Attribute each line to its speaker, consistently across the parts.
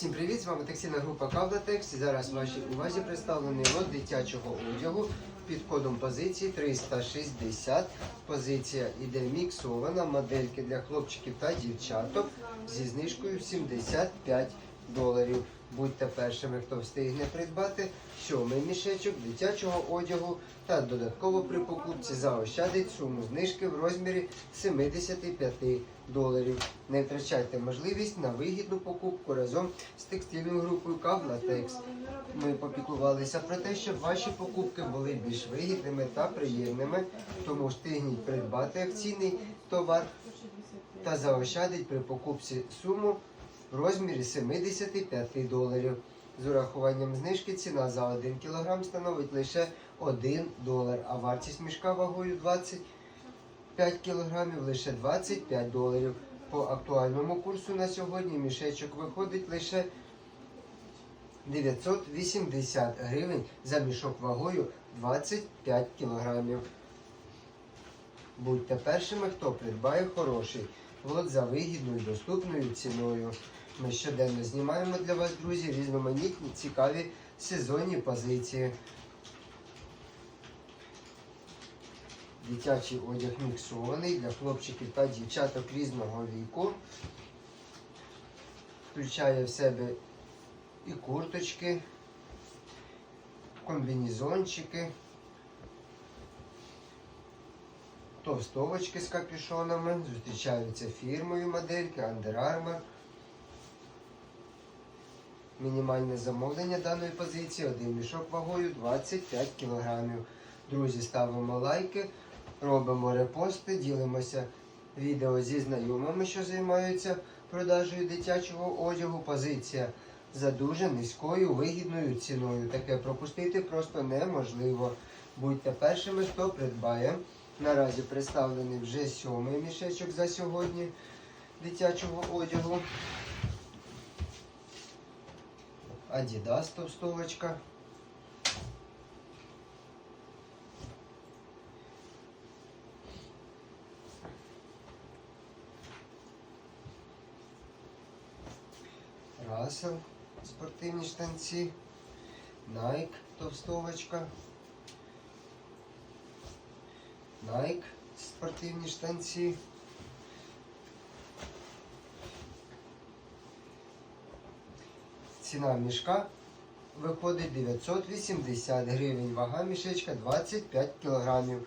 Speaker 1: Всім привіт! З вами текстильна група Кавлатекс. Зараз в вашій увазі представлений лот дитячого одягу під кодом позиції 360. Позиція іде міксована, модельки для хлопчиків та дівчаток зі знижкою 75 доларів. Будьте першими, хто встигне придбати сьомий мішечок дитячого одягу та додатково при покупці заощадить суму знижки в розмірі 75 доларів. Не втрачайте можливість на вигідну покупку разом з текстильною групою Кавлатекс. Ми попіклувалися про те, щоб ваші покупки були більш вигідними та приємними, тому встигніть придбати акційний товар та заощадить при покупці суму в розмірі 75 доларів. З урахуванням знижки ціна за 1 кг становить лише 1 долар, а вартість мішка вагою 25 кг лише 25 доларів. По актуальному курсу на сьогодні мішечок виходить лише 980 гривень за мішок вагою 25 кг. Будьте першими, хто придбає хороший лот за вигідною доступною ціною. Ми щоденно знімаємо для вас, друзі, різноманітні цікаві сезонні позиції. Дитячий одяг міксований для хлопчиків та дівчаток різного віку. Включає в себе і курточки, комбінезончики, товстовочки з капюшонами. Зустрічаються фірмою модельки Under Armour. Мінімальне замовлення даної позиції один мішок вагою 25 кг. Друзі, ставимо лайки, робимо репости, ділимося відео зі знайомими, що займаються продажею дитячого одягу. Позиція за дуже низькою вигідною ціною. Таке пропустити просто неможливо. Будьте першими, хто придбає. Наразі представлений вже сьомий мішечок за сьогодні дитячого одягу. Adidas товстовочка. Russell спортивні штанці. Nike товстовочка. Nike спортивні штанці. Ціна мішка виходить 980 гривень. Вага мішечка 25 кілограмів.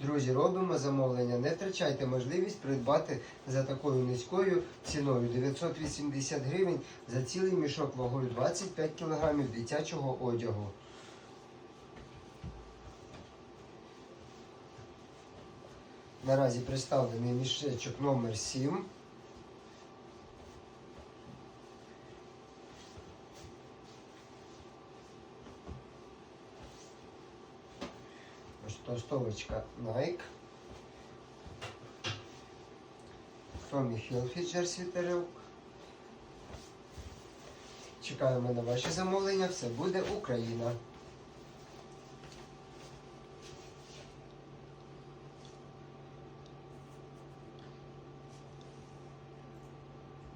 Speaker 1: Друзі, робимо замовлення. Не втрачайте можливість придбати за такою низькою ціною 980 гривень за цілий мішок вагою 25 кілограмів дитячого одягу. Наразі представлений мішечок номер 7. Толстовочка Nike. Tommy Hilfiger світерок. Чекаємо на ваші замовлення. Все буде Україна.